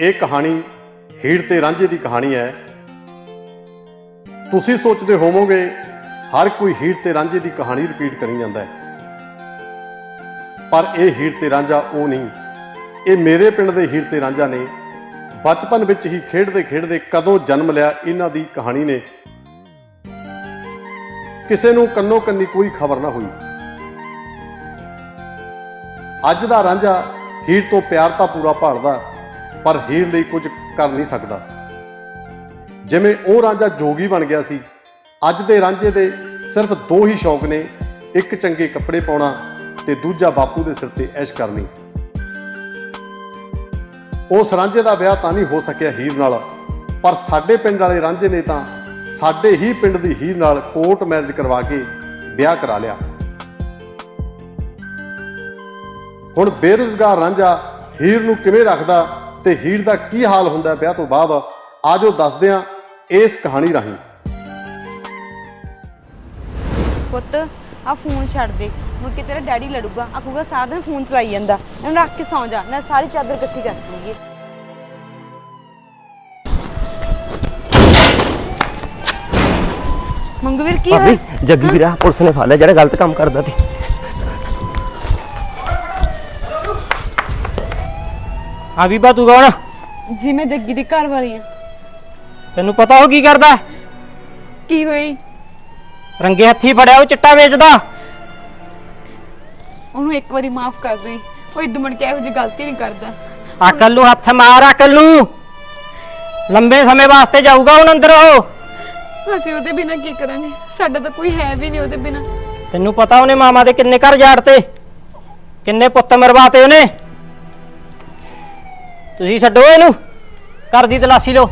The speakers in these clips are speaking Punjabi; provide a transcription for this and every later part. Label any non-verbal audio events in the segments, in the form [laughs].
ਇਹ ਕਹਾਣੀ ਹੀਰ ਤੇ ਰਾਂਝੇ ਦੀ ਕਹਾਣੀ ਹੈ। ਤੁਸੀਂ ਸੋਚਦੇ ਹੋਵੋਗੇ, ਹਰ ਕੋਈ ਹੀਰ ਤੇ ਰਾਂਝੇ ਦੀ ਕਹਾਣੀ ਰਿਪੀਟ ਕਰੀ ਜਾਂਦਾ ਹੈ। ਪਰ ਇਹ ਹੀਰ ਤੇ ਰਾਂਝਾ ਉਹ ਨਹੀਂ। ਇਹ ਮੇਰੇ ਪਿੰਡ ਦੇ ਹੀਰ ਤੇ ਰਾਂਝਾ ਨੇ। ਬਚਪਨ ਵਿੱਚ ਹੀ ਖੇਡਦੇ ਖੇਡਦੇ ਕਦੋਂ ਜਨਮ ਲਿਆ ਇਹਨਾਂ ਦੀ ਕਹਾਣੀ ਨੇ। ਕਿਸੇ ਨੂੰ ਕੰਨੋ ਕੰਨੀ ਕੋਈ ਖਬਰ ਨਾ ਹੋਈ। ਅੱਜ ਦਾ ਰਾਂਝਾ ਹੀਰ ਤੋਂ ਪਿਆਰ ਤਾਂ ਪੂਰਾ ਭਾਲਦਾ। ਪਰ ਹੀਰ ਲਈ ਕੁਝ ਕਰ ਨਹੀਂ ਸਕਦਾ। ਜਿਵੇਂ ਉਹ ਰਾਂਝਾ ਜੋਗੀ ਬਣ ਗਿਆ ਸੀ, ਅੱਜ ਦੇ ਰਾਂਝੇ ਦੇ ਸਿਰਫ ਦੋ ਹੀ ਸ਼ੌਕ ਨੇ, ਇੱਕ ਚੰਗੇ ਕੱਪੜੇ ਪਾਉਣਾ ਤੇ ਦੂਜਾ ਬਾਪੂ ਦੇ ਸਿਰ ਤੇ ਐਸ਼ ਕਰਨੀ। ਉਸ ਰਾਂਝੇ ਦਾ ਵਿਆਹ ਤਾਂ ਨਹੀਂ ਹੋ ਸਕਿਆ ਹੀਰ ਨਾਲ, ਪਰ ਸਾਡੇ ਪਿੰਡ ਵਾਲੇ ਰਾਂਝੇ ਨੇ ਤਾਂ ਸਾਡੇ ਹੀ ਪਿੰਡ ਦੀ ਹੀਰ ਨਾਲ ਕੋਰਟ ਮੈਰਿਜ ਕਰਵਾ ਕੇ ਵਿਆਹ ਕਰਾ ਲਿਆ। ਹੁਣ ਬੇਰੁਜ਼ਗਾਰ ਰਾਂਝਾ ਹੀਰ ਨੂੰ ਕਿਵੇਂ ਰੱਖਦਾ ਤੇ ਹੀਰ ਦਾ ਕੀ ਹਾਲ ਹੁੰਦਾ ਵਿਆਹ ਤੋਂ ਬਾਅਦ ਆਜੋ ਦੱਸਦੇ ਹਾਂ ਇਸ ਕਹਾਣੀ ਰਾਹੀਂ। ਪੁੱਤ ਆ ਫੋਨ ਛੱਡ ਦੇ। ਮੁੜ ਕੇ ਤੇਰਾ ਡੈਡੀ ਲੜੂਗਾ ਆਖੂਗਾ ਸਾਰਾ ਦਿਨ ਫੋਨ ਚਲਾਈ ਜਾਂਦਾ। ਇਹਨੂੰ ਰੱਖ ਕੇ ਸੌਂ ਜਾ ਨਾ ਸਾਰੀ ਚਾਦਰ ਇਕੱਠੀ ਕਰ ਦੂੰਗੀ। ਮੰਗਵੀਰ ਕੀ ਭਾਬੀ ਹੋਇਆ? ਜੱਗੀ ਵੀਰਾ ਪੁਲਿਸ ਨੇ ਫੜ ਲਿਆ ਜਿਹੜਾ ਗਲਤ ਕੰਮ ਕਰਦਾ ਸੀ। ਹਾਂ ਬੀਬਾ ਤੂੰ ਕੌਣ ਜੀ ਮੈਂ ਜੱਗੀ ਦੀ ਘਰ ਵਾਲੀ ਆ। ਤੈਨੂੰ ਪਤਾ ਉਹ ਕੀ ਕਰਦਾ? ਕੀ ਹੋਈ? ਰੰਗੇ ਹੱਥੀ ਫੜਿਆ ਉਹ ਚਿੱਟਾ ਵੇਚਦਾ। ਉਹਨੂੰ ਇੱਕ ਵਾਰੀ ਮਾਫ ਕਰ ਦੇ ਉਹ ਇਦੋਂ ਮੁੜ ਕੇ ਇਹੋ ਜਿਹੀ ਗਲਤੀ ਨਹੀਂ ਕਰਦਾ। ਅਕਲ ਨੂੰ ਹੱਥ ਮਾਰ ਅਕਲ ਨੂੰ। ਲੰਬੇ ਸਮੇਂ ਵਾਸਤੇ ਜਾਊਗਾ ਹੁਣ ਅੰਦਰ ਉਹ। ਅਸੀਂ ਉਹਦੇ ਬਿਨਾ ਕੀ ਕਰਾਂਗੇ? ਸਾਡਾ ਤਾਂ ਕੋਈ ਹੈ ਵੀ ਨਹੀਂ ਉਹਦੇ ਬਿਨਾ। ਤੈਨੂੰ ਪਤਾ ਉਹਨੇ ਮਾਮਾ ਦੇ ਕਿੰਨੇ ਘਰ ਜਾੜਤੇ? ਕਿੰਨੇ ਪੁੱਤ ਮਰਵਾਤੇ ਉਹਨੇ? ਤੁਸੀਂ ਛੱਡੋ ਇਹਨੂੰ। ਘਰ ਦੀ ਤਲਾਸ਼ੀ ਲਓ।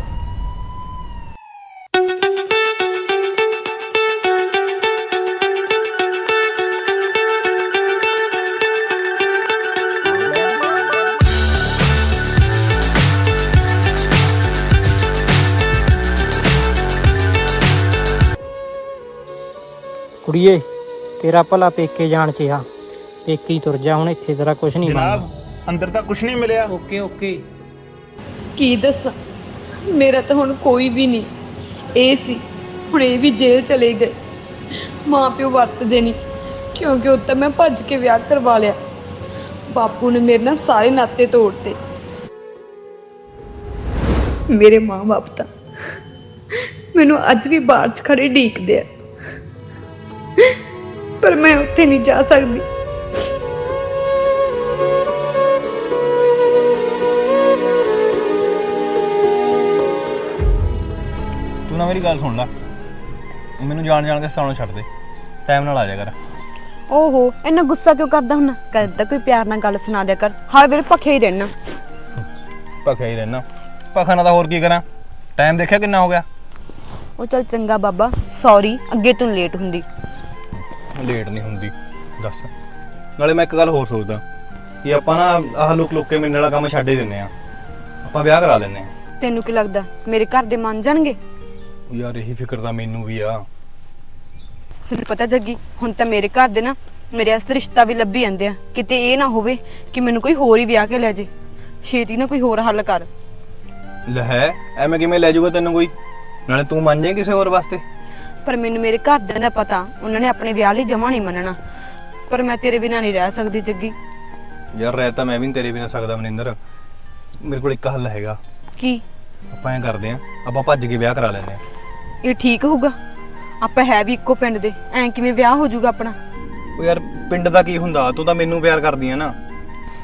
ਕੁੜੀਏ, ਤੇਰਾ ਭਲਾ ਪੇਕੇ ਜਾਣ ਚ ਆ। ਪੇਕੇ ਤੁਰ ਜਾ ਹੁਣ, ਇੱਥੇ ਤੇਰਾ ਕੁਝ ਨਹੀਂ ਜਨਾਬ ਅੰਦਰ ਤਾਂ ਕੁਝ ਨਹੀਂ ਮਿਲਿਆ। Okay okay. ਕੀ ਦੱਸਾਂ? ਮੇਰਾ ਤਾਂ ਹੁਣ ਕੋਈ ਵੀ ਨਹੀਂ। ਇਹ ਸੀ, ਹੁਣ ਇਹ ਵੀ ਜੇਲ੍ਹ ਚਲੇ ਗਏ। ਮਾਂ ਪਿਓ ਵਰਤਦੇ ਨਹੀਂ, ਕਿਉਂਕਿ ਉਹ ਤਾਂ ਮੈਂ ਭੱਜ ਕੇ ਵਿਆਹ ਕਰਵਾ ਲਿਆ। ਬਾਪੂ ਨੇ ਮੇਰੇ ਨਾਲ ਸਾਰੇ ਨਾਤੇ ਤੋੜਤੇ। ਮੇਰੇ ਮਾਂ-ਬਾਪ ਤਾਂ ਮੈਨੂੰ ਅੱਜ ਵੀ ਬਾਹਰ 'ਚ ਖੜੇ ਢੀਕਦੇ ਆ। ਪਰ ਮੈਂ ਉੱਥੇ ਨਹੀਂ ਜਾ ਸਕਦੀ। ਮੇਰੀ ਗੱਲ ਸੁਣ ਲੈ। ਮੈਨੂੰ ਜਾਣ ਜਾਣ ਕੇ ਸਤਾਉਣਾ ਛੱਡ ਦੇ। ਟਾਈਮ ਨਾਲ ਆ ਜਾ ਕਰ। ਓਹੋ ਇੰਨਾ ਗੁੱਸਾ ਕਿਉਂ ਕਰਦਾ ਹੁੰਨਾ ਕਰਦਾ ਕੋਈ ਪਿਆਰ ਨਾਲ ਗੱਲ ਸੁਣਾ ਦਿਆ ਕਰ। ਹਰ ਵੇਲੇ ਭੱਖੇ ਹੀ ਰਹਿਣਾ। ਭਖਿਆ ਹੀ ਰਹਿਣਾ। ਭਖਾ ਨਾ ਤਾਂ ਹੋਰ ਕੀ ਕਰਾਂ? ਟਾਈਮ ਦੇਖਿਆ ਕਿੰਨਾ ਹੋ ਗਿਆ? ਉਹ ਚਲ ਚੰਗਾ ਬਾਬਾ। ਸੌਰੀ ਅੱਗੇ ਤੋਂ ਲੇਟ ਹੁੰਦੀ। ਲੇਟ ਨਹੀਂ ਹੁੰਦੀ। ਦੱਸ। ਨਾਲੇ ਮੈਂ ਇੱਕ ਗੱਲ ਹੋਰ ਸੋਚਦਾ। ਕਿ ਆਪਾਂ ਨਾ ਆਹ ਲੁਕ ਲੁਕ ਕੇ ਵਾਲਾ ਕੰਮ ਛੱਡ ਹੀ ਦਿੰਨੇ ਆ ਆਪਾਂ ਵਿਆਹ ਕਰਾ ਲੈਨੇ ਆ ਤੈਨੂੰ ਕੀ ਲੱਗਦਾ? ਮੇਰੇ ਘਰ ਦੇ ਮੰਨ ਜਾਣਗੇ? ਯਾਰ ਇਹੀ ਫਿਕਰ ਤਾਂ ਮੈਨੂੰ ਵੀ ਆ। ਤੈਨੂੰ ਪਤਾ ਜੱਗੀ ਹੁਣ ਤਾਂ ਮੇਰੇ ਘਰ ਦੇ ਨਾ ਮੇਰੇ ਵਾਸਤੇ ਰਿਸ਼ਤਾ ਵੀ ਲੱਭੀ ਜਾਂਦੇ ਆ। ਕਿਤੇ ਇਹ ਨਾ ਹੋਵੇ ਕਿ ਮੈਨੂੰ ਕੋਈ ਹੋਰ ਹੀ ਵਿਆਹ ਕੇ ਲੈ ਜੇ। ਛੇਤੀ ਨਾ ਕੋਈ ਹੋਰ ਹੱਲ ਕਰ। ਲੈ ਹੈ ਐਵੇਂ ਕਿਵੇਂ ਲੈ ਜਾਊਗਾ ਤੈਨੂੰ ਕੋਈ? ਨਾਲੇ ਤੂੰ ਮੰਨ ਜਾਏ ਕਿਸੇ ਹੋਰ ਵਾਸਤੇ? ਪਰ ਮੈਨੂੰ ਮੇਰੇ ਘਰਦਿਆਂ ਦਾ ਪਤਾ ਉਹਨਾਂ ਨੇ ਆਪਣੇ ਵਿਆਹ ਲਈ ਜਮਾ ਨਹੀਂ ਮੰਨਣਾ। ਪਰ ਮੈਂ ਤੇਰੇ ਬਿਨਾਂ ਨਹੀਂ ਰਹਿ ਸਕਦੀ ਜੱਗੀ। ਯਾਰ ਰਹਿ ਤਾਂ ਮੈਂ ਵੀ ਨੀ ਤੇਰੇ ਬਿਨਾ ਸਕਦਾ ਮਨਿੰਦਰ। ਮੇਰੇ ਕੋਲ ਇੱਕ ਹੱਲ ਹੈਗਾ। ਕੀ? ਆਪਾਂ ਐਂ ਕਰਦੇ ਆਂ ਆਪਾਂ ਭੱਜ ਕੇ ਵਿਆਹ ਕਰਾ ਲੈਨੇ ਆ। ਇਹ ਠੀਕ ਹੋਊਗਾ? ਆਪਾਂ ਹੈ ਵੀ ਇੱਕੋ ਪਿੰਡ ਦੇ ਐਂ ਕਿਵੇਂ ਵਿਆਹ ਹੋ ਜਾਊਗਾ ਆਪਣਾ? ਉਹ ਯਾਰ ਪਿੰਡ ਦਾ ਕੀ ਹੁੰਦਾ? ਤੂੰ ਤਾਂ ਮੈਨੂੰ ਪਿਆਰ ਕਰਦੀ ਆ ਨਾ।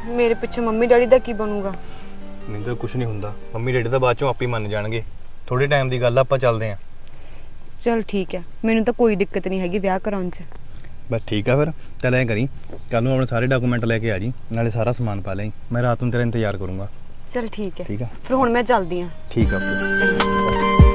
ਮੇਰੇ ਪਿੱਛੇ ਮੰਮੀ ਡੈਡੀ ਦਾ ਕੀ ਬਣੂਗਾ? ਮਨਿੰਦਰ ਕੁਝ ਨਹੀਂ ਹੁੰਦਾ। ਮੰਮੀ ਡੈਡੀ ਤਾਂ ਬਾਅਦ ਚੋਂ ਆਪੇ ਮੰਨ ਜਾਣਗੇ। ਥੋੜੇ ਟਾਈਮ ਦੀ ਗੱਲ ਆ, ਆਪਾਂ ਚੱਲਦੇ ਆਂ। ਚਲ ਠੀਕ ਹੈ ਮੈਨੂੰ ਤਾਂ ਕੋਈ ਦਿੱਕਤ ਨਹੀਂ ਹੈਗੀ ਵਿਆਹ ਕਰਾਉਣ 'ਚ। ਬਸ ਠੀਕ ਆ ਫਿਰ। ਚੱਲ ਐਂ ਕਰੀ। ਕੱਲ ਨੂੰ ਆਪਣੇ ਸਾਰੇ ਡਾਕੂਮੈਂਟ ਲੈ ਕੇ ਆ ਜੀ। ਨਾਲੇ ਸਾਰਾ ਸਮਾਨ ਪਾ ਲਈ। ਮੈਂ ਰਾਤ ਨੂੰ ਤੇਰਾ ਇੰਤਜ਼ਾਰ ਕਰੂੰਗਾ। ਚਲ ਠੀਕ ਹੈ ਠੀਕ ਆ? ਫਿਰ ਹੁਣ ਮੈਂ ਚੱਲਦੀ ਹਾਂ ਠੀਕ ਆ ਓਕੇ।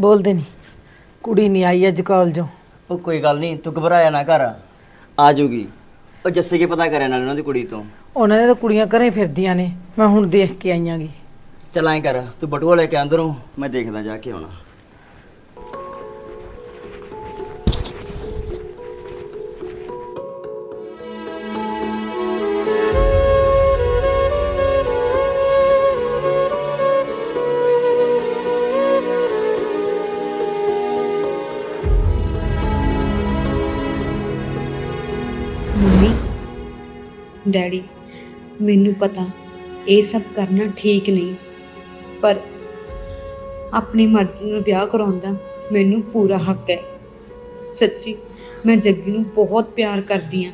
ਬੋਲਦੇ ਨਹੀਂ। ਕੁੜੀ ਨਹੀਂ ਆਈ ਅੱਜ ਕਾਲਜੋਂ ਉਹ ਕੋਈ ਗੱਲ ਨਹੀਂ ਤੂੰ ਘਬਰਾਇਆ ਨਾ ਕਰ। ਆ ਜਾਊਗੀ। ਉਹ ਜੱਸੇ ਕੇ ਪਤਾ ਕਰਿਆ ਨਾਲ ਉਹਨਾਂ ਦੀ ਕੁੜੀ ਤੋਂ। ਉਹਨਾਂ ਦੇ ਤਾਂ ਕੁੜੀਆਂ ਘਰੇ ਫਿਰਦੀਆਂ ਨੇ। ਮੈਂ ਹੁਣ ਦੇਖ ਕੇ ਆਈਆਂਗੀ। ਚੱਲ ਐਂ ਕਰ ਤੂੰ ਬਟੂਆ ਲੈ ਕੇ ਅੰਦਰੋਂ ਮੈਂ ਦੇਖਦਾ ਜਾ ਕੇ ਆਉਣਾ। ਡੈਡੀ, ਮੈਨੂੰ ਪਤਾ ਇਹ ਸਭ ਕਰਨਾ ਠੀਕ ਨਹੀਂ, ਪਰ ਆਪਣੀ ਮਰਜ਼ੀ ਨਾਲ ਵਿਆਹ ਕਰਾਉਣ ਦਾ ਮੈਨੂੰ ਪੂਰਾ ਹੱਕ ਹੈ। ਸੱਚੀ, ਮੈਂ ਜੱਗੀ ਨੂੰ ਬਹੁਤ ਪਿਆਰ ਕਰਦੀ ਹਾਂ।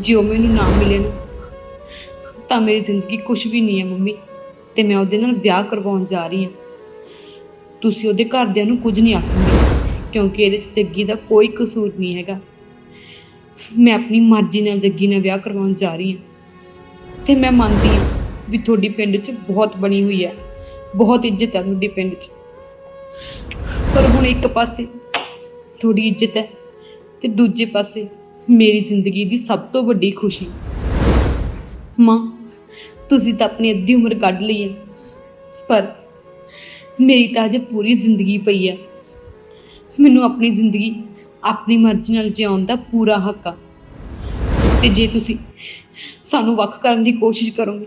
ਜੇ ਉਹ ਮੈਨੂੰ ਨਾ ਮਿਲੇ ਨਾ, ਤਾਂ ਮੇਰੀ ਜ਼ਿੰਦਗੀ ਕੁਝ ਵੀ ਨਹੀਂ ਹੈ ਮੰਮੀ, ਤੇ ਮੈਂ ਉਹਦੇ ਨਾਲ ਵਿਆਹ ਕਰਵਾਉਣ ਜਾ ਰਹੀ ਹਾਂ। ਤੁਸੀਂ ਉਹਦੇ ਘਰਦਿਆਂ ਨੂੰ ਕੁਝ ਨਹੀਂ ਆਖੋਗੇ, ਕਿਉਂਕਿ ਇਹਦੇ 'ਚ ਜੱਗੀ ਦਾ ਕੋਈ ਕਸੂਰ ਨਹੀਂ ਹੈਗਾ। ਮੈਂ ਆਪਣੀ ਮਰਜ਼ੀ ਨਾਲ ਜੱਗੀ ਨਾਲ ਵਿਆਹ ਕਰਵਾਉਣ ਜਾ ਰਹੀ ਹਾਂ। ਤੇ ਮੈਂ ਮੰਨਦੀ ਹਾਂ ਵੀ ਤੁਹਾਡੀ ਪਿੰਡ 'ਚ ਬਹੁਤ ਬਣੀ ਹੋਈ ਹੈ। ਬਹੁਤ ਇੱਜ਼ਤ ਹੈ ਤੁਹਾਡੀ ਪਿੰਡ 'ਚ। ਪਰ ਹੁਣ ਇੱਕ ਪਾਸੇ ਤੁਹਾਡੀ ਇੱਜ਼ਤ ਹੈ ਤੇ ਦੂਜੇ ਪਾਸੇ ਮੇਰੀ ਜ਼ਿੰਦਗੀ ਦੀ ਸਭ ਤੋਂ ਵੱਡੀ ਖੁਸ਼ੀ। ਮਾਂ, ਤੁਸੀਂ ਤਾਂ ਆਪਣੀ ਅੱਧੀ ਉਮਰ ਕੱਢ ਲਈ ਹੈ। ਪਰ ਮੇਰੀ ਤਾਂ ਅਜੇ ਪੂਰੀ ਜ਼ਿੰਦਗੀ ਪਈ ਹੈ। ਮੈਨੂੰ ਆਪਣੀ ਜ਼ਿੰਦਗੀ ਆਪਣੀ ਮਰਜ਼ੀ ਨਾਲ ਜਿਉਣ ਦਾ ਪੂਰਾ ਹੱਕ ਆ। ਤੇ ਜੇ ਤੁਸੀਂ ਸਾਨੂੰ ਵੱਖ ਕਰਨ ਦੀ ਕੋਸ਼ਿਸ਼ ਕਰੋਗੇ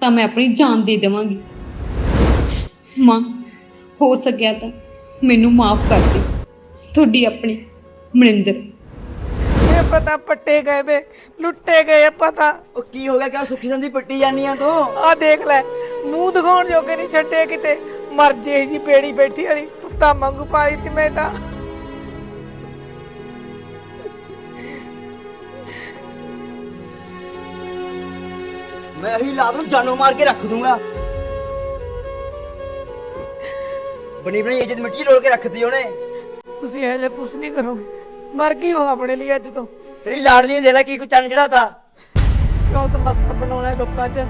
ਤਾਂ ਮੈਂ ਆਪਣੀ ਜਾਨ ਦੇ ਦੇਵਾਂਗੀ। ਮਾਂ ਹੋ ਸਕਿਆ ਤਾਂ ਮੈਨੂੰ ਮਾਫ ਕਰ ਦੇ। ਤੁਹਾਡੀ ਆਪਣੀ ਮਨਿੰਦਰ। ਇਹ ਪਤਾ ਪੱਟੇ ਗਏ ਵੇ ਲੁੱਟੇ ਗਏ ਪਤਾ। ਉਹ ਕੀ ਹੋ ਗਿਆ? ਕਿਆ ਸੁੱਖੀ ਸੰਦੀ ਪੱਟੀ ਜਾਨੀ ਆ ਤੂੰ? ਆ ਦੇਖ ਲੈ ਮੂੰਹ ਦਿਖਾਉਣ ਜੋਗੇ ਨਹੀਂ ਛੱਡੇ ਕਿਤੇ। ਮਰ ਜੇ ਜੀ ਪੇੜੀ ਬੈਠੀ ਵਾਲੀ ਕੁੱਤਾ ਮੰਗੂ ਪਾਲੀ ਤੇ ਮੈਂ ਤਾਂ। ਮੈਂ ਹੀ ਲਾ ਦੂੰ ਜਾਨੋਂ ਮਾਰ ਕੇ ਰੱਖ ਦੂੰਗਾ। ਬਣੀ ਬਣੀ ਇੱਜ਼ਤ ਮਿੱਟੀ ਰੋਲ ਕੇ ਰੱਖਦੀ ਉਹਨੇ। ਤੁਸੀਂ ਇਹ ਜੇ ਕੁਛ ਨਹੀਂ ਕਰੋਗੇ। ਮਰ ਗਈ ਹੋ ਆਪਣੇ ਲਈ ਅੱਜ ਤੋਂ। ਤੇਰੀ ਲਾਡਲੀ ਨੇ ਦੇ ਲੈ ਕੀ ਕੋ ਚੰਨ ਚੜਾਤਾ ਕਿਉਂ ਤਮਸਕ ਬਣਾਉਣਾ ਹੈ ਲੋਕਾਂ 'ਚ?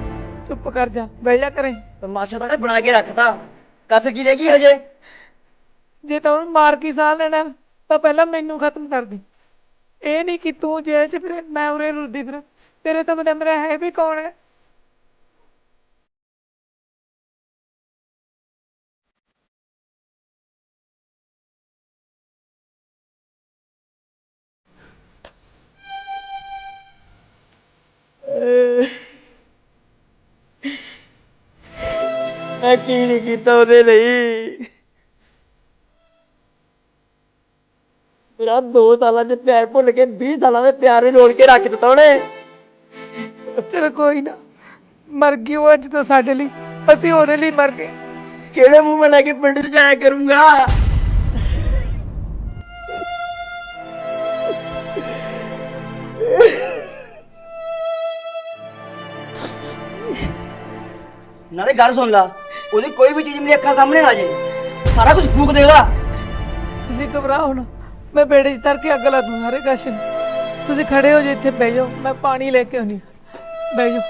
ਚੁੱਪ ਕਰ ਜਾ ਬਹਿ ਜਾ ਕਰੇ ਮਾਸ਼ਾ ਤਾਂ ਬਣਾ ਕੇ ਰੱਖਤਾ। ਕਸ ਕੀ ਰਹਿ ਗਈ ਹਜੇ? ਜੇ ਤਾਂ ਉਹਨੂੰ ਮਾਰ ਕੇ ਸਾਹ ਲੈਣਾ ਤਾਂ ਪਹਿਲਾਂ ਮੈਨੂੰ ਖਤਮ ਕਰ ਦੇ। ਇਹ ਨਹੀਂ ਕਿ ਤੂੰ ਜੇਲ੍ਹ 'ਚ ਫਿਰ ਮੈਂ ਉਰੇ ਰੁੱਦੀ ਫਿਰ। ਤੇਰੇ ਤੋਂ ਬਿਨਾਂ ਮੇਰਾ ਹੈ ਵੀ ਕੌਣ ਹੈ? ਮੈਂ ਕੀ ਨਹੀਂ ਕੀਤਾ ਉਹਦੇ ਲਈ? ਮੇਰਾ 2 ਸਾਲਾਂ ਦੇ ਪਿਆਰ ਭੁੱਲ ਕੇ 20 ਸਾਲਾਂ ਦੇ ਪਿਆਰ ਨੂੰ ਰੋਲ ਕੇ ਰੱਖ ਦਿੱਤਾ ਉਹਨੇ। ਚਲ ਕੋਈ ਨਾ ਮਰ ਗਈ ਉਹ ਅੱਜ ਤਾਂ ਸਾਡੇ ਲਈ ਅਸੀਂ ਉਹਦੇ ਲਈ ਮਰ ਗਏ। ਕਿਹੜੇ ਮੂੰਹ ਮੈਂ ਲੈ ਕੇ ਪਿੰਡ 'ਚ ਜਾਇਆ ਕਰੂੰਗਾ? ਨਾਲੇ ਗੱਲ ਸੁਣ ਲਾ। ਉਹਦੀ ਕੋਈ ਵੀ ਚੀਜ਼ ਮੇਰੀ ਅੱਖਾਂ ਸਾਹਮਣੇ ਨਾ ਜੇ ਸਾਰਾ ਕੁਝ ਫੂਕ ਦੇਗਾ ਤੁਸੀਂ ਘਬਰਾਓ ਨਾ। ਮੈਂ ਬੇੜੇ 'ਚ ਤਰ ਕੇ ਅੱਗ ਲਾ ਦੂੰ ਸਾਰੇ ਕਸ਼ਨ ਤੁਸੀਂ ਖੜੇ ਹੋ ਜੇ ਇੱਥੇ ਬਹਿ ਜਾਓ। ਮੈਂ ਪਾਣੀ ਲੈ ਕੇ ਆਉਣੀ ਬਹਿ ਜਾਓ।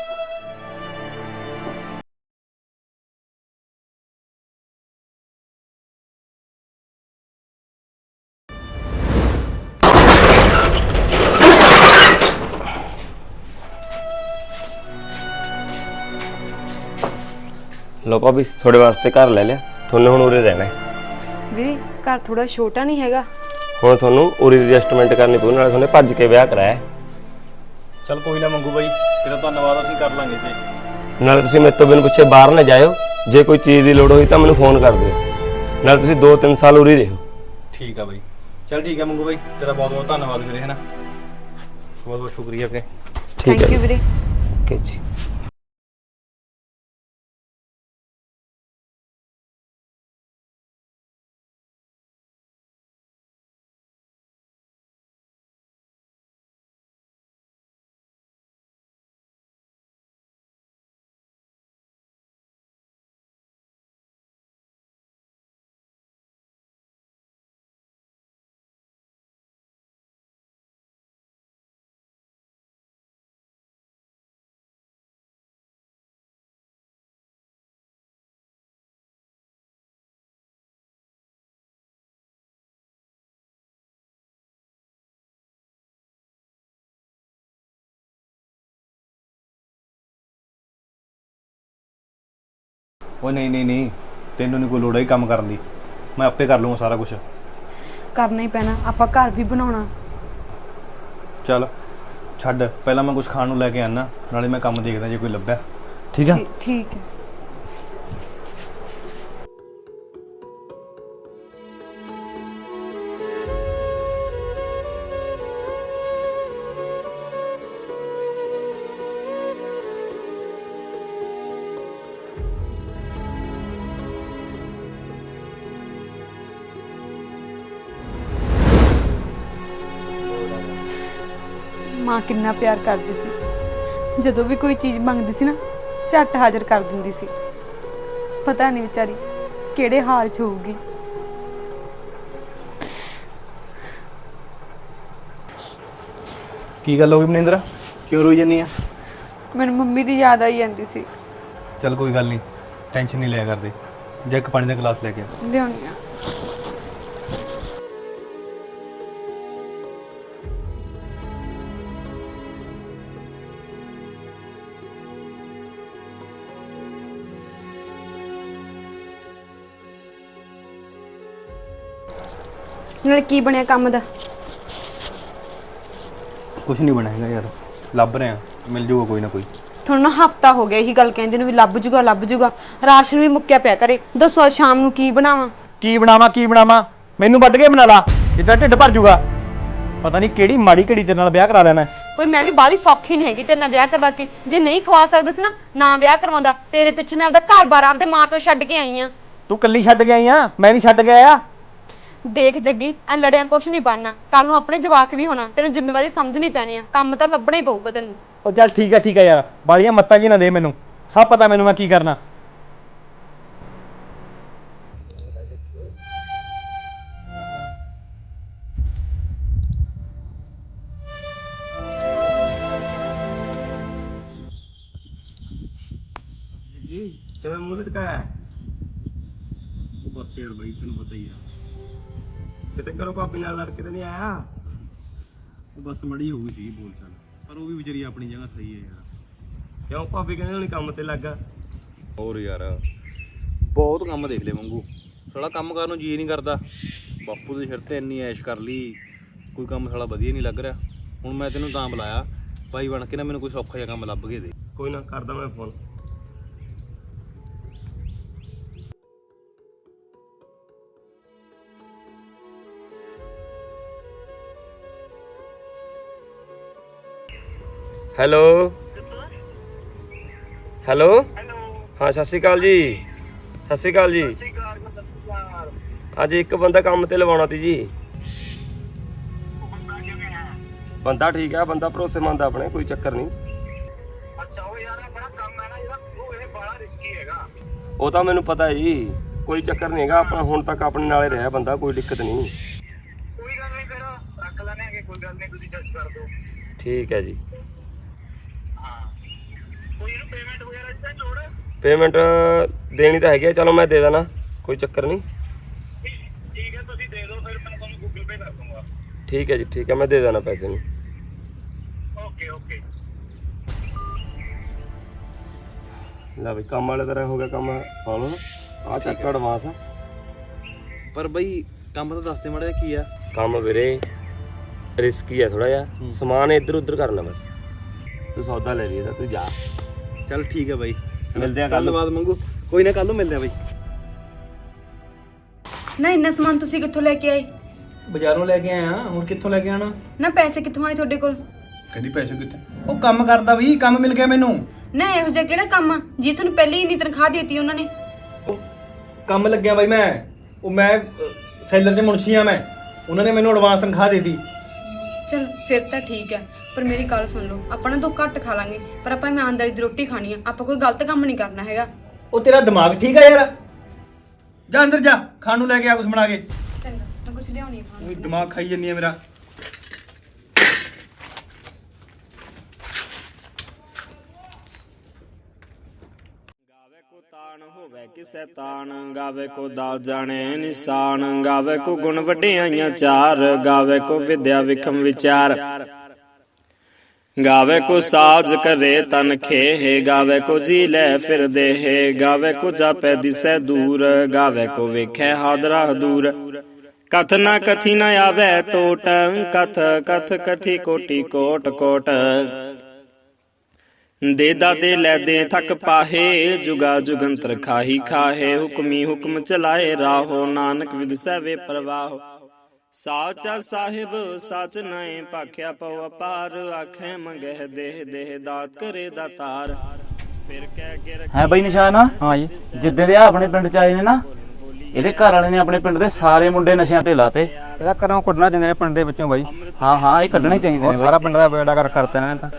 ਲੋ ਭਾਬੀ ਤੁਹਾਡੇ ਵਾਸਤੇ ਘਰ ਲੈ ਲਿਆ। ਤੁਹਾਨੂੰ ਹੁਣ ਉਰੇ ਰਹਿਣਾ ਹੈ। ਵੀਰੇ ਘਰ ਥੋੜਾ ਛੋਟਾ ਨਹੀਂ ਹੈਗਾ। ਹੁਣ ਤੁਹਾਨੂੰ ਉਰੇ ਐਡਜਸਟਮੈਂਟ ਕਰਨੀ ਪਊ ਨਾਲੇ ਤੁਹਾਨੂੰ ਭੱਜ ਕੇ ਵਿਆਹ ਕਰਾਇਆ ਹੈ। ਚਲ ਕੋਈ ਨਾ ਮੰਗੂ ਬਾਈ ਤੇਰਾ ਧੰਨਵਾਦ ਅਸੀਂ ਕਰ ਲਾਂਗੇ ਜੀ। ਨਾਲੇ ਤੁਸੀਂ ਮੇਰੇ ਤੋਂ ਬਿਨ ਪੁੱਛੇ ਬਾਹਰ ਨਾ ਜਾਇਓ। ਜੇ ਕੋਈ ਚੀਜ਼ ਦੀ ਲੋੜ ਹੋਈ ਤਾਂ ਮੈਨੂੰ ਫੋਨ ਕਰ ਦਿਓ। ਨਾਲੇ ਤੁਸੀਂ 2-3 ਸਾਲ ਉਰੇ ਹੀ ਰਹੋ। ਠੀਕ ਆ ਬਾਈ। ਚਲ ਠੀਕ ਆ ਮੰਗੂ ਬਾਈ ਤੇਰਾ ਬਹੁਤ ਬਹੁਤ ਧੰਨਵਾਦ ਵੀਰੇ ਹੈ ਨਾ? ਬਹੁਤ ਬਹੁਤ ਸ਼ੁਕਰੀਆ ਵੀਰੇ। ਠੀਕ ਥੈਂਕ ਹੈ ਯੂ ਵੀਰੇ। ਓਕੇ ਜੀ। ਓਏ ਨਹੀਂ ਨਹੀਂ ਨਹੀਂ। ਤੈਨੂੰ ਨਹੀਂ ਕੋਈ ਲੋੜ ਹੈ ਕੰਮ ਕਰਨ ਦੀ। ਮੈਂ ਆਪੇ ਕਰ ਲੂੰਗਾ ਸਾਰਾ ਕੁਝ ਕਰਨਾ ਹੀ ਪੈਣਾ। ਆਪਾਂ ਘਰ ਵੀ ਬਣਾਉਣਾ। ਚੱਲ ਛੱਡ। ਪਹਿਲਾਂ ਮੈਂ ਕੁਝ ਖਾਣ ਨੂੰ ਲੈ ਕੇ ਆਣਾ ਨਾਲੇ ਮੈਂ ਕੰਮ ਦੇਖਦਾ ਜੇ ਕੋਈ ਲੱਭਿਆ। ਠੀਕ ਆ? ਠੀਕ ਹੈ। ਮਾਂ ਕਿੰਨਾ ਪਿਆਰ ਕਰਦੀ ਸੀ। ਜਦੋਂ ਵੀ ਕੋਈ ਚੀਜ਼ ਮੰਗਦੀ ਸੀ ਨਾ ਝੱਟ ਹਾਜ਼ਰ ਕਰ ਦਿੰਦੀ ਸੀ। ਪਤਾ ਨਹੀਂ ਵਿਚਾਰੀ ਕਿਹੜੇ ਹਾਲ 'ਚ ਹੋਊਗੀ। ਕੀ ਗੱਲ ਹੋ ਗਈ ਮਨਿੰਦਰ? ਕਿਉਂ ਰੋਈ ਜੰਨੀ ਆ? ਮੈਨੂੰ ਮੰਮੀ ਦੀ ਯਾਦ ਆਈ ਜਾਂਦੀ ਸੀ। ਚੱਲ ਕੋਈ ਗੱਲ ਨਹੀਂ ਟੈਨਸ਼ਨ ਨਹੀਂ ਲਿਆ ਕਰਦੇ। ਜੇ ਇੱਕ ਪਾਣੀ ਦਾ ਗਲਾਸ ਲੈ ਕੇ ਆ। ਲਿਆਉਣੀ ਆ। ਨਾਲ ਕੀ ਬਣਿਆ ਕੰਮ ਦਾ? ਕੁਝ ਨਹੀਂ ਬਣਾਏਗਾ ਯਾਰ। ਲੱਭ ਰਹੇ। ਆ ਮਿਲ ਜਾਊਗਾ ਕੋਈ ਨਾ ਕੋਈ। ਤੁਹਾਨੂੰ ਨਾ ਹਫਤਾ ਹੋ ਗਿਆ ਇਹੀ ਗੱਲ ਕਹਿੰਦੇ ਨੂੰ ਵੀ ਲੱਭ ਜੂਗਾ ਲੱਭ ਜੂਗਾ। ਰਾਸ਼ਨ ਵੀ ਮੁੱਕਿਆ ਪਿਆ ਕਰੇ ਦੱਸੋ ਅੱਜ ਸ਼ਾਮ ਨੂੰ ਕੀ ਬਣਾਵਾਂ? ਕੀ ਬਣਾਵਾਂ ਕੀ ਬਣਾਵਾਂ? ਮੈਨੂੰ ਵੱਢ ਕੇ ਬਣਾ ਲਾ। ਜਿੱਦਾਂ ਢਿੱਡ ਭਰ ਜੂਗਾ। ਪਤਾ ਨਹੀਂ ਕਿਹੜੀ ਮਾੜੀ ਘੜੀ ਤੇਰੇ ਨਾਲ ਵਿਆਹ ਕਰਾ ਲੈਣਾ। ਕੋਈ ਮੈਂ ਵੀ ਬਾਲੀ ਸੌਖੀ ਨਹੀਂ ਹੈਗੀ ਤੇਰੇ ਨਾਲ ਵਿਆਹ ਕਰਵਾ ਕੇ। ਜੇ ਨਹੀਂ ਖਵਾ ਸਕਦਾ ਸੀ ਨਾ ਨਾ ਵਿਆਹ ਕਰਵਾਉਂਦਾ। ਤੇਰੇ ਪਿੱਛੇ ਮੈਂ ਆਪਦਾ ਘਰ-ਬਾਰ ਆਪਦੇ ਮਾਪਿਓ ਛੱਡ ਕੇ ਆਈ ਆ। ਤੂੰ ਕੱਲੀ ਛੱਡ ਕੇ ਆਈ ਆ? ਮੈਂ ਨਹੀਂ ਛੱਡ ਕੇ ਆਇਆ। ਦੇਖ ਜੱਗੀ ਐ ਲੜਿਆਂ ਕੁਛ ਨਹੀਂ ਬਣਨਾ। ਕੱਲ ਨੂੰ ਆਪਣੇ ਜਵਾਕ ਵੀ ਹੋਣਾ ਤੈਨੂੰ ਜ਼ਿੰਮੇਵਾਰੀ ਸਮਝਣੀ ਪੈਣੀ ਆ। ਕੰਮ ਤਾਂ ਲੱਭਣਾ ਹੀ ਪਊਗਾ ਤੈਨੂੰ। ਉਹ ਚੱਲ ਠੀਕ ਆ ਠੀਕ ਆ ਯਾਰ। ਬਾਲੀਆਂ ਮੱਤਾਂ ਜੀ ਨਾ ਦੇ ਮੈਨੂੰ। ਸਭ ਪਤਾ ਮੈਨੂੰ ਮੈਂ ਕੀ ਕਰਨਾ। ਕਿਵੇਂ ਮੂੰਹ ਲਟਕਾਇਆ? ਬਸ ਯਾਰ ਬਾਈ ਤੈਨੂੰ ਪਤਾ ਹੀ ਆ। ਕਿਤੇ ਕਰੋ ਭਾਬੀ ਨਾਲ ਲੜ ਕੇ ਤੇ ਨਹੀਂ ਆਇਆ? ਉਹ ਬਸ ਮੜੀ ਹੋ ਗਈ ਸੀ ਬੋਲ ਚਾਲ ਪਰ ਉਹ ਵੀ ਵਿਚਾਰੀ ਆਪਣੀ ਜਗ੍ਹਾ ਸਹੀ ਹੈ ਯਾਰ। ਕਿਉਂ ਭਾਬੀ ਕਹਿੰਦੇ ਹੁਣ ਕੰਮ ਤੇ ਲੱਗਾ? ਹੋਰ ਯਾਰ ਬਹੁਤ ਕੰਮ ਦੇਖ ਲਏ ਵਾਂਗੂ। ਸਾਲਾ ਕੰਮ ਕਰਨ ਨੂੰ ਜੀ ਨਹੀਂ ਕਰਦਾ। ਬਾਪੂ ਦੇ ਸਿਰ ਤੇ ਇੰਨੀ ਐਸ਼ ਕਰ ਲਈ ਕੋਈ ਕੰਮ ਸਾਲਾ ਵਧੀਆ ਨਹੀਂ ਲੱਗ ਰਿਹਾ। ਹੁਣ ਮੈਂ ਤੈਨੂੰ ਤਾਂ ਬੁਲਾਇਆ ਭਾਈ ਬਣ ਕੇ ਨਾ ਮੈਨੂੰ ਕੋਈ ਸੌਖਾ ਜਿਹਾ ਕੰਮ ਲੱਭ ਕੇ ਦੇ। ਕੋਈ ਨਾ ਕਰਦਾ ਮੈਂ ਫੋਨ। ਹੈਲੋ। ਹੈਲੋ। ਹਾਂ ਸਤਿ ਸ਼੍ਰੀ ਅਕਾਲ ਜੀ। ਸਤਿ ਸ਼੍ਰੀ ਅਕਾਲ ਜੀ। ਅੱਜ ਇੱਕ ਬੰਦਾ ਕੰਮ ਤੇ ਲਵਾਉਣਾ ਸੀ ਜੀ। ਬੰਦਾ ਠੀਕ ਆ ਬੰਦਾ ਭਰੋਸੇਮੰਦ ਆਪਣੇ ਕੋਈ ਚੱਕਰ ਨਹੀਂ। ਅੱਛਾ ਉਹ ਯਾਰ ਬੜਾ ਕੰਮ ਹੈ ਨਾ ਜਿਹੜਾ ਉਹ ਇਹ ਬੜਾ ਰਿਸਕੀ ਹੈਗਾ। ਉਹ ਤਾਂ ਮੈਨੂੰ ਪਤਾ ਜੀ ਕੋਈ ਚੱਕਰ ਨਹੀਂ ਹੈਗਾ ਆਪਣਾ ਹੁਣ ਤੱਕ ਆਪਣੇ ਨਾਲੇ ਰਿਹਾ ਬੰਦਾ ਕੋਈ ਦਿੱਕਤ ਨਹੀਂ। ਕੋਈ ਗੱਲ ਨਹੀਂ ਫਿਰ ਰੱਖ ਲੈਣੇ ਕੋਈ ਗੱਲ ਨਹੀਂ ਤੁਸੀਂ ਜੱਜ ਕਰ ਦਿਓ। ਠੀਕ ਹੈ ਜੀ ਹਾਂ ਕੋਈ ਇਹਨੂੰ ਪੇਮੈਂਟ ਵਗੈਰਾ ਦੀ ਤਾਂ ਨਹੀਂ ਲੋੜ ਪੇਮੈਂਟ ਦੇਣੀ ਤਾਂ ਹੈਗੀ ਆ ਚਲੋ ਮੈਂ ਦੇ ਦੇਣਾ ਕੋਈ ਚੱਕਰ ਨਹੀਂ। ਠੀਕ- ਹੈ ਤੁਸੀਂ ਦੇ ਦਿਓ ਫਿਰ ਮੈਂ ਤੁਹਾਨੂੰ ਗੂਗਲ ਪੇ ਕਰ ਦੂੰਗਾ ਠੀਕ ਹੈ ਜੀ ਠੀਕ ਹੈ ਮੈਂ ਦੇ ਦੇਣਾ ਪੈਸੇ ਨੂੰ। ਓਕੇ ਓਕੇ ਲੈ ਬਈ ਕੰਮ ਵਾਲੇ ਤਰ੍ਹਾਂ ਹੋ ਗਿਆ ਕੰਮ ਸੁਣ ਲਓ ਆ ਚੱਕ ਐਡਵਾਂਸ ਪਰ ਬਈ ਕੰਮ ਤਾਂ ਦੱਸ ਦੇ ਮੜਾ ਕੀ ਆ? ਕੰਮ ਵੀਰੇ ਰਿਸਕੀ ਹੈ ਥੋੜਾ ਜਿਹਾ। ਸਮਾਨ ਇੱਧਰ ਉੱਧਰ ਕਰਨਾ ਬਸ। ਤੂੰ ਸੌਦਾ ਲੈ ਲਈ ਇਹਦਾ ਤੂੰ ਜਾ। ਚੱਲ ਠੀਕ ਹੈ ਬਾਈ। ਮਿਲਦੇ ਆ ਕੱਲ੍ਹ। ਧੰਨਵਾਦ ਮੰਗੂ। ਕੋਈ ਨਾ ਕੱਲ ਨੂੰ ਮਿਲਦੇ ਆ ਬਾਈ। ਨਾ ਇੰਨਾ ਸਮਾਨ ਤੁਸੀਂ ਕਿੱਥੋਂ ਲੈ ਕੇ ਆਏ? ਬਾਜ਼ਾਰੋਂ ਲੈ ਕੇ ਆਇਆ ਹੁਣ ਕਿੱਥੋਂ ਲੈ ਕੇ ਆਣਾ? ਨਾ ਪੈਸੇ ਕਿੱਥੋਂ ਆਏ ਤੁਹਾਡੇ ਕੋਲ? ਕਹਿੰਦੀ ਪੈਸੇ ਕਿੱਥੇ? ਉਹ ਕੰਮ ਕਰਦਾ ਵੀ ਕੰਮ ਮਿਲ ਗਿਆ ਮੈਨੂੰ। ਨਾ ਇਹੋ ਜਿਹਾ ਕਿਹੜਾ ਕੰਮ ਆ? ਜੀ ਤੁਹਾਨੂੰ ਪਹਿਲੇ ਹੀ ਇੰਨੀ ਤਨਖਾਹ ਦੇਤੀ ਉਹਨਾਂ ਨੇ। ਕੰਮ ਲੱਗਿਆ ਬਾਈ ਮੈਂ। ਉਹ ਮੈਂ ਸੈਲਰ ਦੇ ਮੁਨਸ਼ੀ ਆ ਮੈਂ। ਉਹਨਾਂ ਨੇ ਮੈਨੂੰ ਐਡਵਾਂਸ ਤਨਖਾਹ ਦੇ ਦਿੱਤੀ। ਚਲ ਫਿਰ ਤਾਂ ਠੀਕ ਹੈ ਪਰ ਮੇਰੀ ਗੱਲ ਸੁਣ ਲਓ ਆਪਾਂ ਨਾ ਦੋ ਘੱਟ ਖਾ ਲਾਂਗੇ ਪਰ ਆਪਾਂ ਇਮਾਨਦਾਰੀ ਦੀ ਰੋਟੀ ਖਾਣੀ ਆ ਆਪਾਂ ਕੋਈ ਗਲਤ ਕੰਮ ਨਹੀਂ ਕਰਨਾ ਹੈਗਾ। ਉਹ ਤੇਰਾ ਦਿਮਾਗ ਠੀਕ ਆ ਯਾਰ? ਜਾ ਅੰਦਰ ਜਾ ਖਾਣ ਨੂੰ ਲੈ ਕੇ ਆ ਕੁਝ ਬਣਾ ਕੇ। ਚੰਗਾ ਮੈਂ ਕੁਝ ਲਿਆਉਣੀ ਆ ਖਾਣ ਨੂੰ। ਉਹ ਦਿਮਾਗ ਖਾਈ ਜੰਨੀ ਆ ਮੇਰਾ। ਗਾਵੇ ਕੋ ਤਾਣ ਹੋਵੇ ਕਿਸੈ ਤਾਣ ਗਾਵੇ ਕੋ ਦਾਲ ਜਾਣੇ ਨਿਸ਼ਾਨ ਗਾਵੇ ਕੋ ਗੁਣ ਵਡਿਆਈਆਂ ਚਾਰ ਗਾਵੇ ਕੋ ਵਿਦਿਆ ਵਿਖਮ ਵਿਚਾਰ। ਗਾਵੇ ਕੋ ਸਾਜ ਕਰੇ ਤਨ ਖੇਹ, ਗਾਵੇ ਕੋ ਜੀ ਲੈ ਫਿਰ ਦੇਹ ਗਾਵੇ ਕੋ ਜਾਪੈ ਦਿਸੈ ਦੂਰ, ਗਾਵੇ ਕੋ ਵੇਖੈ ਹਾਦਰਾ ਦੂਰ ਕਥ ਨਾ ਕਥੀ ਨ ਆਵੇ ਟੋਟ, ਕਥ ਕਥ ਕਥੀ ਕੋਟੀ ਕੋਟ ਕੋਟ। ਦੇ ਦਾਦੇ ਲੈ ਦੇ ਥਕ ਪਾਹੇ, ਜੁਗਾ ਜੁਗੰਤਰ ਖਾਹੀ ਖਾਹੇ, ਹੁਕਮੀ ਹੁਕਮ ਚਲਾਏ ਰਾਹੋ, ਨਾਨਕ ਵਿਗਸੈ ਵੇ ਪ੍ਰਵਾਹ। ਸਾਚਾ ਸਾਹਿਬ ਸਚ ਨੈ ਭਾਖਿਆ ਪਉ ਅਪਾਰ ਆਖੇ ਮੰਗਹਿ ਦੇਹ ਦੇਹ ਦਾਤ ਕਰੇ ਦਾਤਾਰ ਫਿਰ ਕਹਿ ਗਿਰ ਹੈ ਬਈ ਨਿਸ਼ਾਨ? ਹਾਂ ਜੀ। ਜਿੱਦਾਂ ਦੇ ਆਹ ਆਪਣੇ ਪਿੰਡ ਚ ਆਏ ਨੇ ਨਾ ਇਹਦੇ ਘਰ ਵਾਲੇ ਨੇ ਆਪਣੇ ਪਿੰਡ ਦੇ ਸਾਰੇ ਮੁੰਡੇ ਨਸ਼ਿਆਂ ਤੇ ਲਾਤੇ। ਇਹਦਾ ਘਰੋਂ ਕੱਢਣਾ ਚਾਹੁੰਦੇ ਨੇ ਪਿੰਡ ਦੇ ਵਿੱਚੋਂ ਬਾਈ। ਹਾਂ ਹਾਂ ਇਹ ਕੱਢਣੇ ਚਾਹੀਦੇ ਨੇ ਸਾਰਾ ਪਿੰਡ ਦਾ ਬੇੜਾ ਕਰ ਕਰਤੇ ਇਹਨਾਂ ਨੇ ਤਾਂ।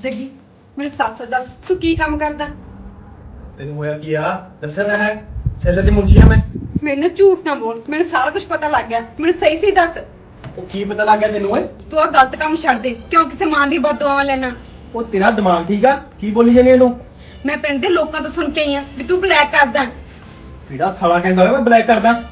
ਜੱਗੀ ਮੇਰੇ ਸੱਸ ਦੱਸ ਤੂੰ ਕੀ ਕੰਮ ਕਰਦਾ? ਤੈਨੂੰ ਹੋਇਆ ਕੀ ਆ? ਦੱਸਣਾ ਹੈ? ਸੈਲਰ ਦੀ ਆ ਮੈਂ। ਮੈਨੂੰ ਝੂਠ ਨਾ ਬੋਲ ਮੈਨੂੰ ਸਾਰਾ ਕੁਝ ਪਤਾ ਲੱਗ ਗਿਆ। ਮੈਨੂੰ ਸਹੀ ਸਹੀ ਦੱਸ। ਉਹ ਕੀ ਪਤਾ ਲੱਗ ਗਿਆ ਤੈਨੂੰ ਓਏ? ਤੂੰ ਆ ਗਲਤ ਕੰਮ ਛੱਡ ਦੇ ਕਿਉਂ ਕਿਸੇ ਮਾਂ ਦੀ ਬਦਦੁਆਵਾਂ ਲੈਣਾ? ਉਹ ਤੇਰਾ ਦਿਮਾਗ ਠੀਕ ਆ? ਕੀ ਬੋਲੀ ਜਾਨੀ ਇਹਨੂੰ? ਮੈਂ ਪਿੰਡ ਦੇ ਲੋਕਾਂ ਤੋਂ ਸੁਣ ਕੇ ਆਈ ਆ ਵੀ ਤੂੰ ਬਲੈਕ ਕਰਦਾ। ਕਿਹੜਾ ਸਾਲਾ ਕਹਿੰਦਾ ਓਏ ਮੈਂ ਬਲੈਕ ਕਰਦਾ।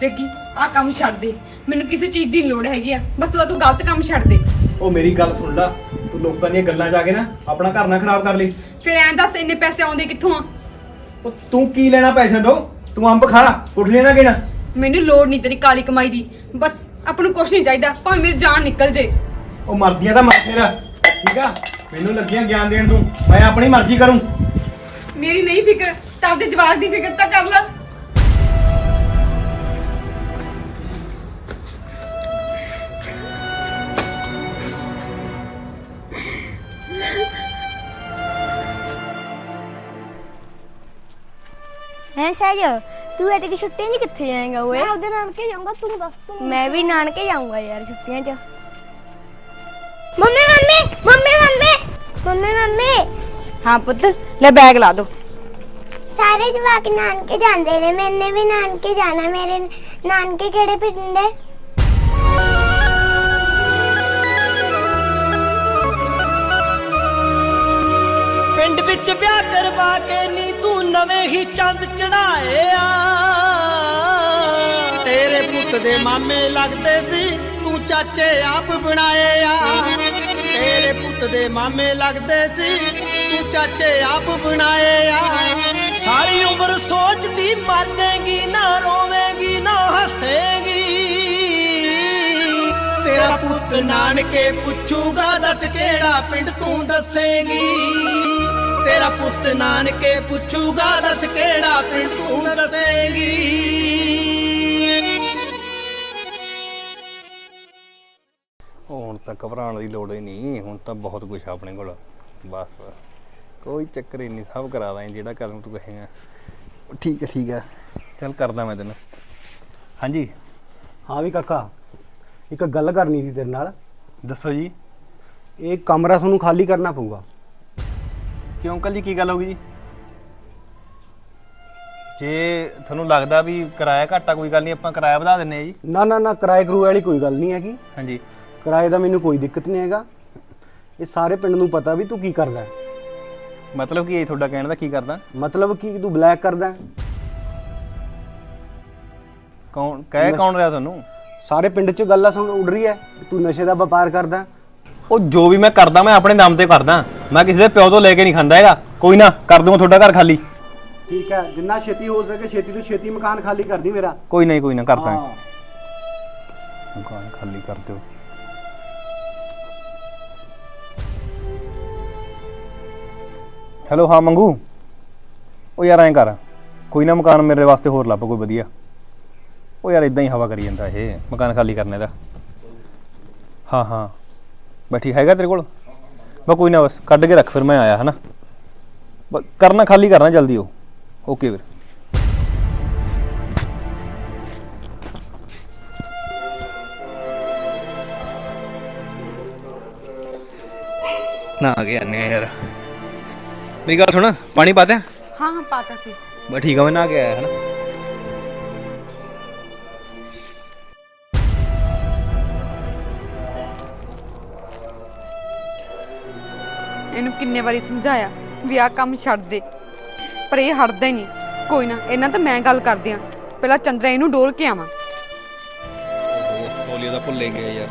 ਜੱਗੀ ਆ ਕੰਮ ਛੱਡ ਦੇ। ਮੈਨੂੰ ਕਿਸੇ ਚੀਜ਼ ਦੀ ਲੋੜ ਹੈਗੀ ਆ। ਬਸ ਤੂੰ ਤੂੰ ਗਲਤ ਕੰਮ ਛੱਡ ਦੇ। ਉਹ ਮੇਰੀ ਗੱਲ ਸੁਣ ਲੈ। ਤੂੰ ਲੋਕਾਂ ਦੀਆਂ ਗੱਲਾਂ ਜਾ ਕੇ ਨਾ ਆਪਣਾ ਘਰ ਨਾ ਖਰਾਬ ਕਰ ਲਈ। ਫਿਰ ਐਂ ਦੱਸ ਇੰਨੇ ਪੈਸੇ ਆਉਂਦੇ ਕਿੱਥੋਂ ਆ? ਉਹ ਤੂੰ ਕੀ ਲੈਣਾ ਪੈਸੇ ਤੋਂ ਤੂੰ ਅੰਬ ਖਾ ਉੱਠ ਲੈਣਾ ਕਿਹੜਾ। ਮੈਨੂੰ ਲੋੜ ਨਹੀਂ ਤੇਰੀ ਕਾਲੀ ਕਮਾਈ ਦੀ। ਬਸ ਆਪਾਂ ਨੂੰ ਕੁਝ ਨਹੀਂ ਚਾਹੀਦਾ ਭਾਵੇਂ ਮੇਰੀ ਜਾਨ ਨਿਕਲ ਜੇ। ਉਹ ਮਰਦੀਆਂ ਤਾਂ ਮਰ ਤੇਰਾ ਠੀਕ ਆ? ਮੈਨੂੰ ਲੱਗਿਆ ਗਿਆਨ ਦੇਣ ਤੂੰ ਮੈਂ ਆਪਣੀ ਮਰਜ਼ੀ ਕਰੂੰ। ਮੇਰੀ ਨਹੀਂ ਫਿਕਰ ਤਾਂ ਆਪਦੇ ਜਵਾਬ ਦੀ ਫਿਕਰ ਤਾਂ ਕਰ ਲੈ। ਹੈ ਸਹਿਜ ਤੂੰ ਐਤੇ ਦੀ ਛੁੱਟੀਆਂ 'ਚ ਕਿੱਥੇ ਜਾਏਗਾ ਓਏ? ਮੈਂ ਉਹਦੇ ਨਾਨਕੇ ਜਾਊਂਗਾ ਤੂੰ ਦੱਸ ਤੂੰ ਮੈਂ ਵੀ ਨਾਨਕੇ ਜਾਊਂਗਾ ਯਾਰ ਛੁੱਟੀਆਂ 'ਚ। Mummy mummy mummy mummy mummy mummy. ਹਾਂ ਪੁੱਤ ਲੈ ਬੈਗ ਲਾ ਦੋ। ਸਾਰੇ ਜਵਾਕ ਨਾਨਕੇ ਜਾਂਦੇ ਨੇ ਮੈਨੇ ਵੀ ਨਾਨਕੇ ਜਾਣਾ ਮੇਰੇ ਨਾਨਕੇ ਕਿਹੜੇ ਪਿੰਡ ਹੈ? ਪਿੰਡ ਵਿੱਚ ਵਿਆਹ ਕਰਵਾ ਕੇ ਨੀ ਤੂੰ ਨਵੇਂ ਹੀ ਚੰਦ ਚੜਾਏ ਆ ਤੇਰੇ ਪੁੱਤ ਦੇ ਮਾਮੇ ਲੱਗਦੇ ਸੀ, ਤੂੰ ਚਾਚੇ ਆਪ ਬਣਾਏ ਆ ਤੇਰੇ ਪੁੱਤ ਦੇ ਮਾਮੇ ਲੱਗਦੇ ਸੀ, ਤੂੰ ਚਾਚੇ ਆਪ ਬਣਾਏ ਆ ਸਾਰੀ ਉਮਰ ਸੋਚਦੀ ਮਰ ਜਾਏਗੀ ਨਾ, ਰੋਵੇਂਗੀ ਨਾ, ਹੱਸੇਗੀ। ਤੇਰਾ ਪੁੱਤ ਨਾਨਕੇ ਪੁੱਛੂਗਾ, ਦੱਸ ਕਿਹੜਾ ਪਿੰਡ ਤੂੰ ਦੱਸੇਗੀ। ਤੇਰਾ ਪੁੱਤ ਨਾਨਕੇ ਪੁੱਛੂਗਾ ਦੱਸ ਕਿਹੜਾ ਪਿੰਡ ਤੂੰ ਦੱਸੇਗੀ। ਹੁਣ ਤਾਂ ਘਬਰਾਉਣ ਦੀ ਲੋੜ ਹੀ ਨਹੀਂ ਹੁਣ ਤਾਂ ਬਹੁਤ ਕੁਝ ਆ ਆਪਣੇ ਕੋਲ। ਬਸ ਬਸ। ਕੋਈ ਚੱਕਰ ਹੀ ਨਹੀਂ ਸਭ ਕਰਾ ਦਾਂ ਜਿਹੜਾ ਕਰਨ ਤੂੰ ਕਹੇਗਾ। ਠੀਕ ਹੈ ਠੀਕ ਹੈ। ਚੱਲ ਕਰਦਾ ਮੈਂ ਤੈਨੂੰ। ਹਾਂਜੀ? ਹਾਂ ਵੀ ਕਾਕਾ ਇੱਕ ਗੱਲ ਕਰਨੀ ਸੀ ਤੇਰੇ ਨਾਲ। ਦੱਸੋ ਜੀ। ਇਹ ਕਮਰਾ ਤੁਹਾਨੂੰ ਖਾਲੀ ਕਰਨਾ ਪਊਗਾ। ਕਿਉਂ ਅੰਕਲ ਜੀ ਕੀ ਗੱਲ ਹੋ ਗਈ ਜੀ? ਜੇ ਤੁਹਾਨੂੰ ਲੱਗਦਾ ਵੀ ਕਿਰਾਇਆ ਘੱਟਾ ਕੋਈ ਗੱਲ ਨਹੀਂ ਆਪਾਂ ਕਿਰਾਇਆ ਵਧਾ ਦਿੰਨੇ ਆ ਜੀ। ਨਾ ਨਾ ਨਾ ਕਿਰਾਏ ਕਰੂ ਵਾਲੀ ਕੋਈ ਗੱਲ ਨਹੀਂ ਹੈਗੀ। ਹਾਂਜੀ। ਕਿਰਾਏ ਦਾ ਮੈਨੂੰ ਕੋਈ ਦਿੱਕਤ ਨਹੀਂ ਹੈਗਾ। ਇਹ ਸਾਰੇ ਪਿੰਡ ਨੂੰ ਪਤਾ ਵੀ ਤੂੰ ਕੀ ਕਰਦਾ ਹੈ। ਮਤਲਬ ਕੀ ਇਹ ਤੁਹਾਡਾ ਕਹਿਣ ਦਾ ਕੀ ਕਰਦਾ? ਮਤਲਬ ਕੀ ਤੂੰ ਬਲੈਕ ਕਰਦਾ ਹੈ। ਕੌਣ ਕਹਿ ਕੌਣ ਰਿਹਾ ਤੁਹਾਨੂੰ? ਸਾਰੇ ਪਿੰਡ 'ਚ ਗੱਲਾਂ ਸੁਣ ਉੱਡ ਰਹੀ ਹੈ ਕਿ ਤੂੰ ਨਸ਼ੇ ਦਾ ਵਪਾਰ ਕਰਦਾ ਹੈ। ਉਹ ਜੋ ਵੀ ਮੈਂ ਕਰਦਾ ਮੈਂ ਆਪਣੇ ਦਮ ਤੇ ਕਰਦਾ। ਮੈਂ ਕਿਸੇ ਦੇ ਪਿਓ ਤੋਂ ਲੈ ਕੇ ਨਹੀਂ ਖਾਂਦਾ ਹੈਗਾ। ਕੋਈ ਨਾ ਕਰ ਦੂੰਗਾ ਤੁਹਾਡਾ ਘਰ ਖਾਲੀ। ਠੀਕ ਹੈ ਜਿੰਨਾ ਛੇਤੀ ਹੋ ਸਕੇ ਛੇਤੀ ਤੋਂ ਛੇਤੀ ਮਕਾਨ ਖਾਲੀ ਕਰਦੀ ਮੇਰਾ। ਕੋਈ ਨਹੀਂ ਕੋਈ ਨਾ ਕਰਦਾ ਹਾਂ। ਮਕਾਨ ਖਾਲੀ ਕਰ ਦਿਓ। ਹੈਲੋ ਹਾਂ ਮੰਗੂ। ਉਹ ਯਾਰ ਐਂ ਕਰ। ਕੋਈ ਨਾ ਮਕਾਨ ਮੇਰੇ ਵਾਸਤੇ ਹੋਰ ਲੱਭ ਕੋਈ ਵਧੀਆ। ਉਹ ਯਾਰ ਇਦਾਂ ਹੀ ਹਵਾ ਕਰੀ ਜਾਂਦਾ ਇਹ ਮਕਾਨ ਖਾਲੀ ਕਰਨੇ ਦਾ। ਹਾਂ ਹਾਂ। ਬੈਠੀ ਹੈਗਾ ਤੇਰੇ ਕੋਲ? ਬਸ ਕੋਈ ਨਾ ਬਸ ਕੱਢ ਕੇ ਰੱਖ ਫਿਰ ਮੈਂ ਆਇਆ ਹਨਾ? ਬਸ ਕਰਨਾ ਖਾਲੀ ਕਰਨਾ ਜਲਦੀ ਉਹ। ਓਕੇ ਵੀਰ। ਨਾ ਆ ਗਿਆ ਨੇ ਯਾਰ। ਮੇਰੀ ਗੱਲ ਸੁਣ ਪਾਣੀ ਪਾ ਦਿਆਂ? ਹਾਂ ਹਾਂ ਪਾਤਾ ਸੀ। ਬਸ ਠੀਕ ਆ ਮੈਂ ਨਾ ਕੇ ਆਇਆ ਹਨਾ? ਕਿੰਨੇ ਵਾਰੀ ਸਮਝਾਇਆ ਵੀ ਆਹ ਕੰਮ ਛੱਡ ਦੇ। ਪਰ ਇਹ ਹਟਦਾ ਹੀ ਨਹੀਂ। ਕੋਈ ਨਾ ਇਹਨਾਂ ਤਾਂ ਮੈਂ ਗੱਲ ਕਰਦੀ ਆ। ਪਹਿਲਾਂ ਚੰਦਰਾ ਇਹਨੂੰ ਡੋਲ ਕੇ ਆਵਾਂ। ਤੋਲੀਆ ਦਾ ਭੁੱਲੇ ਗਿਆ ਯਾਰ।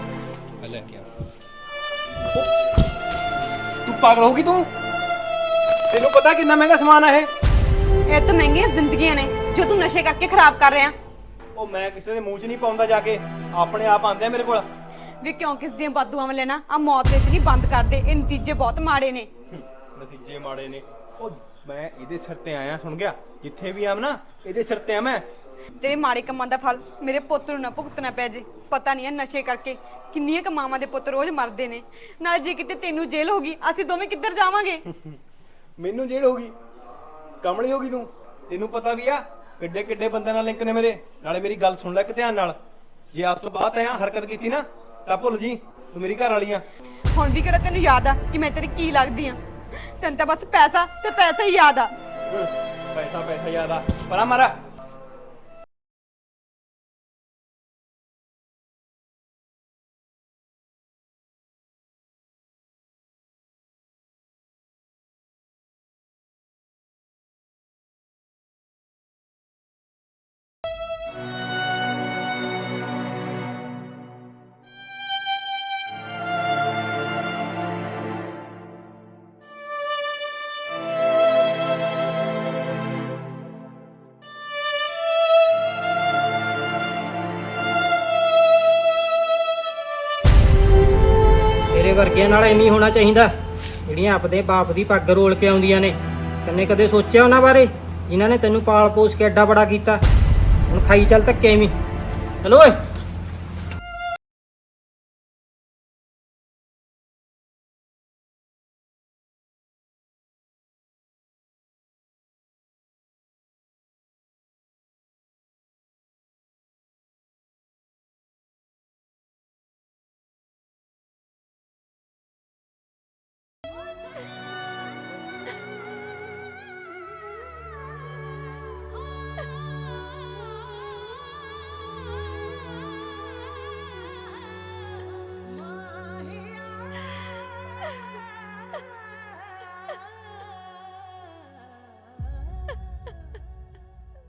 ਆ ਲੈ ਕੇ ਆ ਤੂੰ ਪਾਗਲ ਹੋ ਗਈ ਤੂੰ? ਤੈਨੂੰ ਪਤਾ ਕਿੰਨਾ ਮਹਿੰਗਾ ਸਮਾਨ ਆ ਇਹ? ਇਹ ਤਾਂ ਮਹਿੰਗੀਆਂ ਜ਼ਿੰਦਗੀਆਂ ਨੇ ਜੋ ਤੂੰ ਨਸ਼ੇ ਕਰਕੇ ਖਰਾਬ ਕਰ ਰਿਹਾ। ਉਹ ਮੈਂ ਕਿਸੇ ਦੇ ਮੂੰਹ 'ਚ ਨਹੀਂ ਪਾਉਂਦਾ ਜਾ ਕੇ। ਆਪਣੇ ਆਪ ਆਂਦੇ ਆ ਮੇਰੇ ਕੋਲ। ਵੀ ਕਿਉਂ ਕਿਸ ਦੀਆਂ ਬਾਦੂਆਂ ਲੈਣਾ ਆ ਮੌਤ ਵਿੱਚ ਨਹੀਂ ਬੰਦ ਕਰਦੇ? ਇਹ ਨਤੀਜੇ ਬਹੁਤ ਮਾੜੇ ਨੇ। ਨਤੀਜੇ ਮਾੜੇ ਨੇ। ਉਹ ਮੈਂ ਇਹਦੇ ਸਿਰ ਤੇ ਆਇਆ ਸੁਣ ਗਿਆ? ਜਿੱਥੇ ਵੀ ਆਮ ਨਾ ਇਹਦੇ ਸਿਰ ਤੇ ਆ ਮੈਂ। ਤੇਰੇ ਮਾੜੇ ਕੰਮਾਂ ਦਾ ਫਲ ਮੇਰੇ ਪੁੱਤ ਨੂੰ ਨਾ ਭੁਗਤਣਾ ਪੈ ਜੇ। ਪਤਾ ਨਹੀਂ ਹੈ ਨਸ਼ੇ ਕਰਕੇ ਕਿੰਨੀਆਂ ਕੁ ਮਾਵਾਂ ਦੇ ਪੁੱਤ ਰੋਜ਼ ਮਰਦੇ ਨੇ। ਨਾਲ ਜੇ ਕਿਤੇ ਤੈਨੂੰ ਜੇਲ੍ਹ ਹੋ ਗਈ ਅਸੀਂ ਦੋਵੇਂ ਕਿੱਧਰ ਜਾਵਾਂਗੇ? [laughs] ਮੈਨੂੰ ਜੇਲ੍ਹ ਹੋ ਗਈ। ਕਮਲੀ ਹੋ ਗਈ ਤੂੰ। ਤੈਨੂੰ ਪਤਾ ਵੀ ਆ ਕਿੱਡੇ ਕਿੱਡੇ ਬੰਦਿਆਂ ਨਾਲ ਲਿੰਕ ਨੇ ਮੇਰੇ। ਨਾਲੇ ਮੇਰੀ ਗੱਲ ਸੁਣ ਲੈ ਇੱਕ ਧਿਆਨ ਨਾਲ। ਜੇ ਅੱਜ ਤੋਂ ਬਾਅਦ ਐਂ ਹਰਕਤ ਕੀਤੀ ਨਾ ਤਾਂ ਭੁੱਲ ਜੀ ਤੂੰ ਮੇਰੀ ਘਰ ਵਾਲੀ ਆ। ਹੁਣ ਵੀ ਕਿਹੜਾ ਤੈਨੂੰ ਯਾਦ ਆ ਕਿ ਮੈਂ ਤੇਰੀ ਕੀ ਲੱਗਦੀ ਆ? ਤੈਨੂੰ ਤਾਂ ਬਸ ਪੈਸਾ ਤੇ ਪੈਸਾ ਹੀ ਯਾਦ ਆ। ਪੈਸਾ ਪੈਸਾ ਯਾਦ ਆ। ਪਰਾਂ ਮਾਰਾ। ਤੇਰੇ ਨਾਲ ਐਵੇਂ ਹੋਣਾ ਚਾਹੀਦਾ। ਜਿਹੜੀਆਂ ਆਪਦੇ ਬਾਪ ਦੀ ਪੱਗ ਰੋਲ ਕੇ ਆਉਂਦੀਆਂ ਨੇ। ਤੈਨੇ ਕਦੇ ਸੋਚਿਆ ਉਹਨਾਂ ਬਾਰੇ? ਜਿਨ੍ਹਾਂ ਨੇ ਤੈਨੂੰ ਪਾਲ ਪੋਸ ਕੇ ਐਡਾ ਬੜਾ ਕੀਤਾ। ਹੁਣ ਖਾਈ ਚੱਲ ਧੱਕੇ ਐਵੇਂ ਚਲੋ ਓਏ।